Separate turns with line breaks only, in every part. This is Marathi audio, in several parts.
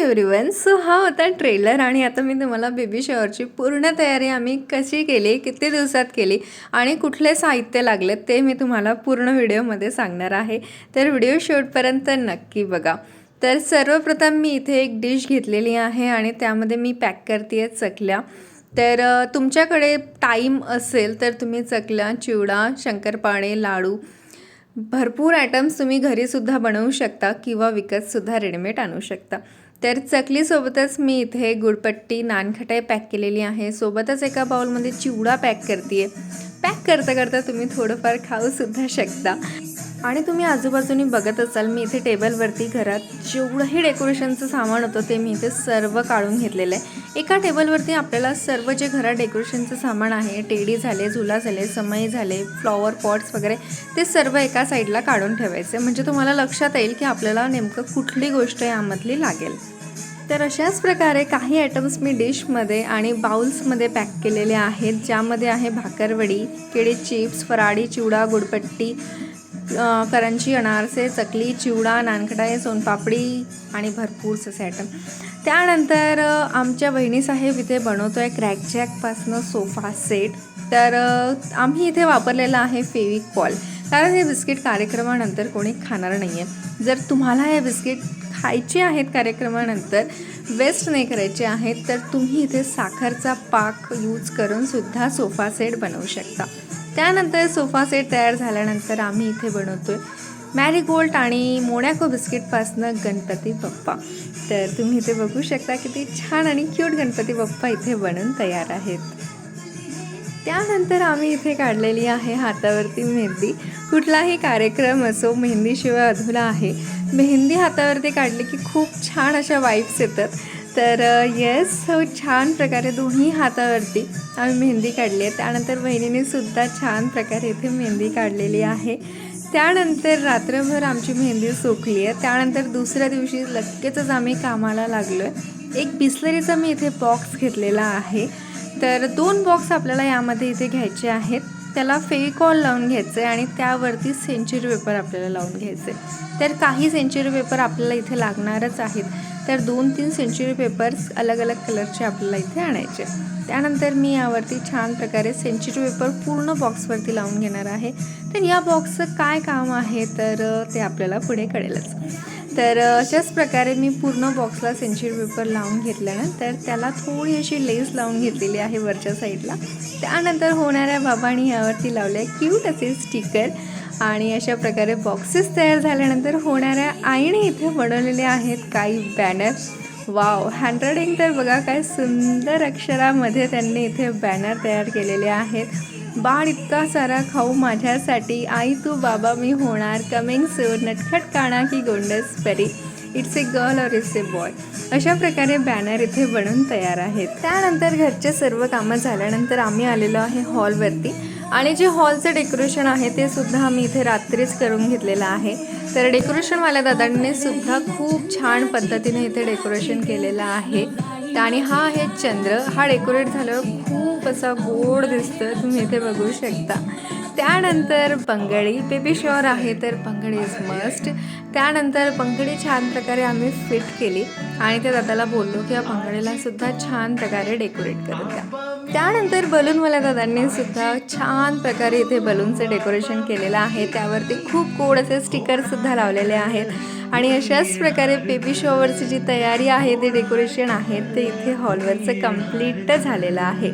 एव्हरीवन सो हा होता ट्रेलर आणि आता मी तुम्हाला बेबी शॉवरची पूर्ण तयारी आम्ही कशी केली किती दिवसात केली आणि कुठले साहित्य लागले ते मी तुम्हाला पूर्ण व्हिडिओमध्ये सांगणार आहे. तर व्हिडिओ शेवटपर्यंत नक्की बघा. तर सर्वप्रथम मी इथे एक डिश घेतलेली आहे आणि त्यामध्ये मी पॅक करते आहे चकल्या. तर तुमच्याकडे टाईम असेल तर तुम्ही चकल्या चिवडा शंकरपाळे लाडू भरपूर आयटम्स तुम्ही घरीसुद्धा बनवू शकता किंवा विकतसुद्धा रेडीमेड आणू शकता. तर चकलीसोबतच मी इथे गुळपट्टी नानखटाई पॅक केलेली आहे. सोबतच एका बाउलमध्ये चिवडा पॅक करते आहे पॅक करता करता तुम्ही थोडंफार खाऊसुद्धा शकता. आणि तुम्ही आजूबाजूनी बघत असाल मी इथे टेबलवरती घरात जेवढंही डेकोरेशनचं सामान होतं ते मी इथे सर्व काढून घेतलेलं आहे. एका टेबलवरती आपल्याला सर्व जे घरात डेकोरेशनचं सामान आहे टेडी झाले झुला झाले समई झाले फ्लॉवर पॉट्स वगैरे ते सर्व एका साईडला काढून ठेवायचे. म्हणजे तुम्हाला लक्षात येईल की आपल्याला नेमकं कुठली गोष्ट यामधली लागेल. तर अशाच प्रकारे काही आयटम्स मी डिशमध्ये आणि बाउल्समध्ये पॅक केलेले आहेत ज्यामध्ये आहे भाकरवडी केळी चिप्स फराळी चिवडा गुडपट्टी करंजी अनारसे चकली चिवडा नानखटाई सोनपापडी आणि भरपूर असे आयटम त्यानंतर आमच्या बहिणीसाहेब इथे बनवतो आहे क्रॅकजॅकपासनं सोफा सेट तर आम्ही इथे वापरलेला आहे फेविकॉल कारण हे बिस्किट कार्यक्रमानंतर कोणी खाणार नाही आहे जर तुम्हाला हे बिस्किट खायचे आहेत कार्यक्रमानंतर वेस्ट नाही करायचे आहेत तर तुम्ही इथे साखरचा पाक यूज करून सुद्धा सोफा सेट बनवू शकता. त्यानंतर सोफा सेट तयार झाल्यानंतर आम्ही इथे बनवतोय मॅरीगोल्ड आणि मोनॅको बिस्किटपासनं गणपती बाप्पा. तर तुम्ही इथे बघू शकता किती छान आणि क्यूट गणपती बाप्पा इथे बनून तयार आहेत. त्यानंतर आम्ही इथे काढलेली आहे हातावरती मेहंदी. कुठलाही कार्यक्रम असो मेहंदीशिवाय अधुरा आहे. मेहंदी हातावरती काढली की खूप छान अशा वाईब्स येतात. तर येस हो छान प्रकारे दोन्ही हातावरती आम्ही मेहंदी काढली आहे. त्यानंतर बहिणीने सुद्धा छान प्रकारे इथे मेहंदी काढलेली आहे. त्यानंतर रात्रभर आमची मेहंदी सुकली आहे. त्यानंतर दुसऱ्या दिवशी लगेचच आम्ही कामाला लागलो आहे एक बिस्लरीचा मी इथे बॉक्स घेतलेला आहे. तर दोन बॉक्स आपल्याला यामध्ये इथे घ्यायचे आहेत. त्याला फेविकॉल लावून घ्यायचं आहे आणि त्यावरती सेंचुरी पेपर आपल्याला लावून घ्यायचे. तर काही सेंचुरी पेपर आपल्याला इथे लागणारच आहेत. तर दोन तीन सेंचुरी पेपर्स अलग अलग कलरचे आपल्याला इथे आणायचे. त्यानंतर मी यावरती छान प्रकारे सेंचुरी पेपर पूर्ण बॉक्सवरती लावून घेणार आहे. तर या बॉक्सचं काय काम आहे तर ते आपल्याला पुढे कळेलच. तर अशाच प्रकारे मी पूर्ण बॉक्सला सेंचुरी पेपर लावून घेतल्यानंतर त्याला थोडी अशी लेस लावून घेतलेली आहे वरच्या साईडला त्यानंतर होणाऱ्या बाबांनी यावरती लावले क्यूट असे स्टिकर आणि अशा प्रकारे बॉक्सेस तयार झाल्यानंतर होणाऱ्या आईने इथे बनवलेले आहेत काही बॅनर वाव हँडरायटिंग तर बघा काय सुंदर अक्षरामध्ये त्यांनी इथे बॅनर तयार केलेले आहेत. बाळ इतका सारा खाऊ माझ्यासाठी. आई तू बाबा मी होणार. कमिंग सून नटखट काणा की गोंडस परी. इट्स ए गर्ल और इट्स ए बॉय अशा प्रकारे बॅनर इथे बनून तयार आहेत. त्यानंतर घरचे सर्व कामं झाल्यानंतर आम्ही आलेलो आहे हॉलवरती आणि जे हॉलचं डेकोरेशन आहे ते सुद्धा आम्ही इथे रात्रीच करून घेतलेलं आहे. तर डेकोरेशनवाल्या दादांनी सुद्धा खूप छान पद्धतीने इथे डेकोरेशन केलेलं आहे. आणि हा आहे चंद्र. हा डेकोरेट झाल्यावर खूप असा गोड दिसतोय. तुम्ही इथे बघू शकता. त्यानंतर पंगडी. बेबी शॉर आहे तर पंगळी इज मस्ट त्यानंतर पंगडी छान प्रकारे आम्ही फिट केली. आणि त्या दादाला बोललो की या पंगळीला सुद्धा छान प्रकारे डेकोरेट करून द्या. त्यानंतर बलूनवाल्या दादांनी सुद्धा छान प्रकारे इथे बलूनचं डेकोरेशन केलेलं आहे. त्यावरती खूप गोड असे स्टिकर सुद्धा लावलेले आहेत. आणि अशाच प्रकारे बेबी शॉवरची जी तयारी आहे ते डेकोरेशन आहे ते इथे हॉलवरचं कंप्लीट झालेलं आहे.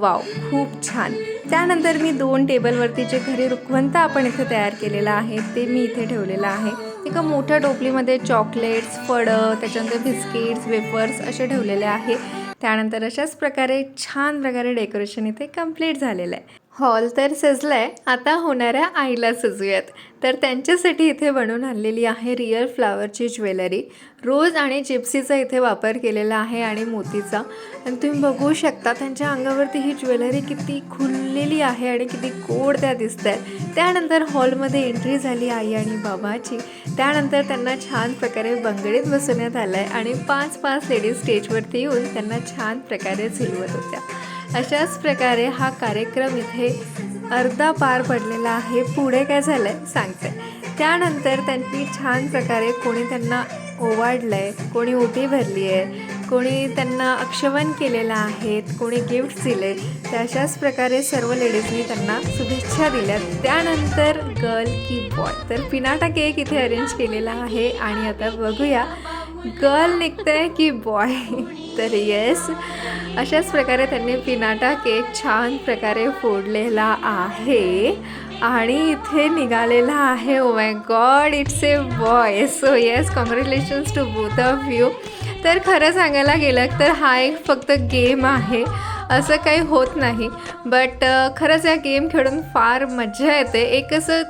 वाव खूप छान. त्यानंतर मी दोन टेबलवरती जे घरी रुखवंत आपण इथे तयार केलेलं आहे ते मी इथे ठेवलेलं आहे. एका मोठ्या टोपलीमध्ये चॉकलेट्स फळं त्याच्यानंतर बिस्किट्स वेफर्स असे ठेवलेले आहे. त्यानंतर अशाच प्रकारे छान प्रकारे डेकोरेशन इथे कंप्लीट झालेलं आहे. हॉल तर सजलाय आता होणाऱ्या आईला सजूयात. तर त्यांच्यासाठी इथे बनवून आणलेली आहे रिअल फ्लावरची ज्वेलरी. रोज आणि जिप्सीचा इथे वापर केलेला आहे आणि मोतीचा. आणि तुम्ही बघू शकता त्यांच्या अंगावरती ही ज्वेलरी किती खुललेली आहे आणि किती गोड त्या दिसत आहेत त्यानंतर हॉलमध्ये एंट्री झाली आई आणि बाबाची. त्यानंतर त्यांना छान प्रकारे बंगडीत बसवण्यात आलं आहे आणि पाच पाच लेडीज स्टेजवरती येऊन त्यांना छान प्रकारे झुलवत होत्या. अशाच प्रकारे हा कार्यक्रम इथे अर्धा पार पडलेला आहे. पुढे काय झालं आहे सांगते. त्यानंतर त्यांनी छान प्रकारे कोणी त्यांना ओवाडलं आहे कोणी उभी भरली आहे कोणी त्यांना अक्षवन केलेलं आहेत कोणी गिफ्ट दिले तर अशाच प्रकारे सर्व लेडीजनी त्यांना शुभेच्छा दिल्या त्यानंतर गर्ल की बॉय. तर पिनाटा केक इथे अरेंज केलेला आहे आणि आता बघूया गर्ल निघतंय की बॉय तर येस अशाच प्रकारे त्यांनी पिनाटा केक छान प्रकारे फोडलेला आहे आणि इथे निघालेला आहे. ओ my God it's a boy so yes congratulations to both of you तर खरं सांगायला गेलं तर हा एक फक्त गेम आहे. असं काही होत नाही. बट खरंच या गेम खेळून फार मजा येते. एक असं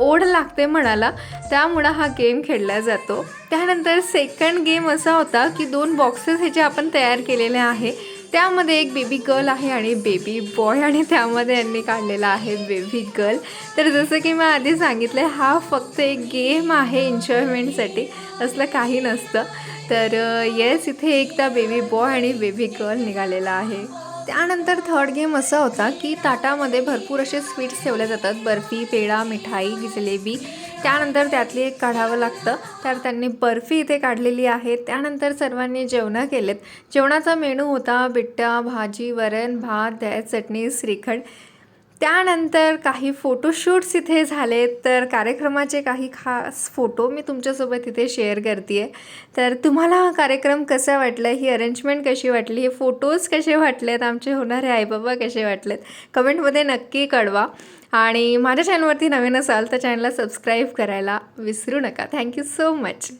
ओढ लागते म्हणाला त्यामुळं हा गेम खेळला जातो. त्यानंतर सेकंड गेम असा होता की दोन बॉक्सेस हे जे आपण तयार केलेले आहे त्यामध्ये एक बेबी गर्ल आहे आणि बेबी बॉय आणि त्यामध्ये यांनी काढलेला आहे बेबी गर्ल तर जसं की मी आधी सांगितलं हा फक्त एक गेम आहे एन्जॉयमेंटसाठी असलं काही नसतं. तर येस इथे एकदा बेबी बॉय आणि बेबी गर्ल निघालेला आहे. त्यानंतर थर्ड गेम असा होता की ताटामध्ये भरपूर असे स्वीट्स ठेवले जातात. बर्फी पेढा मिठाई जिलेबी. त्यानंतर त्यातली एक काढावं लागतं. तर त्यांनी बर्फी इथे काढलेली आहे. त्यानंतर सर्वांनी जेवणं केलेत. जेवणाचा मेनू होता बिट्टा भाजी वरण भात दह्या चटणी श्रीखंड. त्यानंतर काही फोटोशूट्स इथे झाले तर कार्यक्रमाचे काही खास फोटो मी तुमच्यासोबत इथे शेअर करते आहे तर तुम्हाला हा कार्यक्रम कसा वाटला? ही अरेंजमेंट कशी वाटली? हे फोटोज कसे वाटलेत? आमचे होणारे आईबाबा कसे वाटलेत? कमेंटमध्ये नक्की कळवा. आणि माझ्या चॅनलवरती नवीन असाल तर चॅनलला सबस्क्राईब करायला विसरू नका. Thank you so much